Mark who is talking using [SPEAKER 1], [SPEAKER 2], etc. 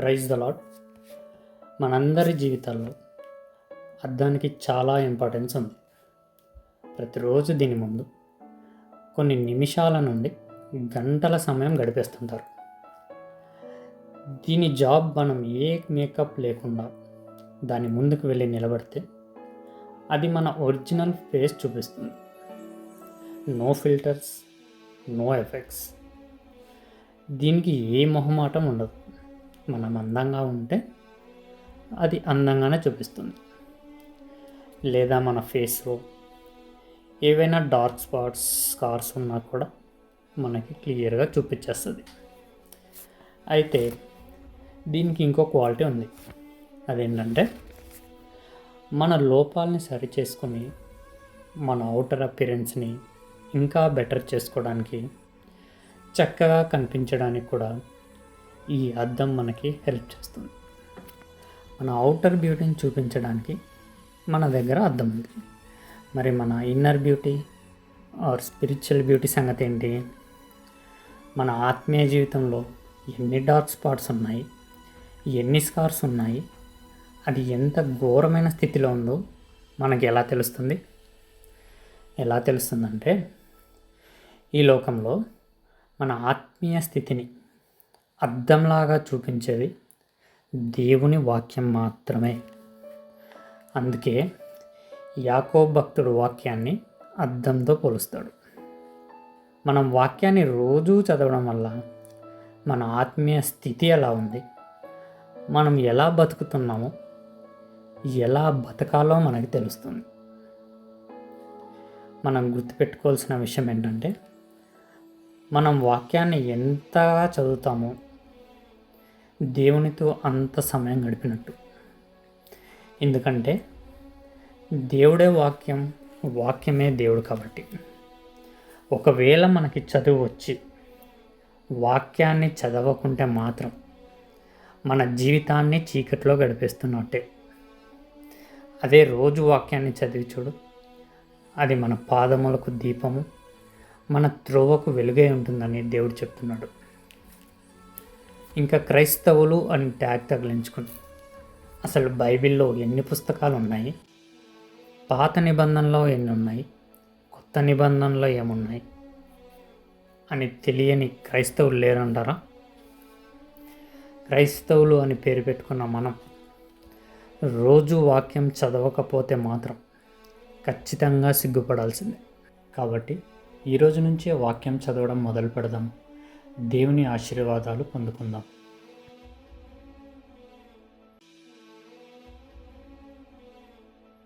[SPEAKER 1] Praise the lord. మనందరి జీవితాల్లో అద్దానికి చాలా ఇంపార్టెన్స్ ఉంది. ప్రతిరోజు దీని ముందు కొన్ని నిమిషాల నుండి గంటల సమయం గడిపేస్తుంటారు. దీని జాబ్ మనం ఏ మేకప్ లేకుండా దాని ముందుకు వెళ్ళి నిలబడితే అది మన ఒరిజినల్ ఫేస్ చూపిస్తుంది. No filters no effects. దీనికి ఏ మొహమాటం ఉండదు. మనం అందంగా ఉంటే అది అందంగానే చూపిస్తుంది. లేదా మన ఫేస్లో ఏవైనా డార్క్ స్పాట్స్ స్కార్స్ ఉన్నా కూడా మనకి క్లియర్గా చూపించేస్తుంది. అయితే దీనికి ఇంకో క్వాలిటీ ఉంది. అదేంటంటే మన లోపాలని సరి చేసుకొని మన అవుటర్ అపిరెన్స్ని ఇంకా బెటర్ చేసుకోవడానికి చక్కగా కనిపించడానికి కూడా ఈ అద్దం మనకి హెల్ప్ చేస్తుంది. మన అవుటర్ బ్యూటీని చూపించడానికి మన దగ్గర అద్దం ఉంది. మరి మన inner beauty or spiritual beauty సంగతి ఏంటి? మన ఆత్మీయ జీవితంలో ఎన్ని డార్క్ స్పాట్స్ ఉన్నాయి? ఎన్ని స్కార్స్ ఉన్నాయి? అది ఎంత ఘోరమైన స్థితిలో ఉందో మనకి ఎలా తెలుస్తుంది? ఎలా తెలుస్తుందంటే ఈ లోకంలో మన ఆత్మీయ స్థితిని అద్దంలాగా చూపించేది దేవుని వాక్యం మాత్రమే. అందుకే యాకో భక్తుడు వాక్యాన్ని అద్దంతో పోలుస్తాడు. మనం వాక్యాన్ని రోజూ చదవడం వల్ల మన ఆత్మీయ స్థితి ఎలా ఉంది? మనం ఎలా బతుకుతున్నామో ఎలా బతకాలో మనకి తెలుస్తుంది. మనం గుర్తుపెట్టుకోవాల్సిన విషయం ఏంటంటే మనం వాక్యాన్ని ఎంతగా చదువుతామో దేవునితో అంత సమయం గడిపినట్టు. ఎందుకంటే దేవుడే వాక్యం వాక్యమే దేవుడు కాబట్టి. ఒకవేళ మనకి చదువు వచ్చి వాక్యాన్ని చదవకుంటే మాత్రం మన జీవితాన్ని చీకట్లో గడిపేస్తున్నట్టే. అదే రోజు వాక్యాన్ని చదివి చూడు. అది మన పాదములకు దీపము మన త్రోవకు వెలుగై ఉంటుందని దేవుడు చెప్తున్నాడు. ఇంకా క్రైస్తవులు అని ట్యాగ్ తగిలించుకుని. అసలు బైబిల్లో ఎన్ని పుస్తకాలు ఉన్నాయి పాత నిబంధనలో ఎన్ని ఉన్నాయి కొత్త నిబంధనలో ఏమున్నాయి? అని తెలియని క్రైస్తవులు లేరంటారా? క్రైస్తవులు అని పేరు పెట్టుకున్న మనం రోజు వాక్యం చదవకపోతే మాత్రం ఖచ్చితంగా సిగ్గుపడాల్సిందే. కాబట్టి ఈరోజు నుంచే వాక్యం చదవడం మొదలు పెడదాం. దేవుని ఆశీర్వాదాలు పొందుకుందాం.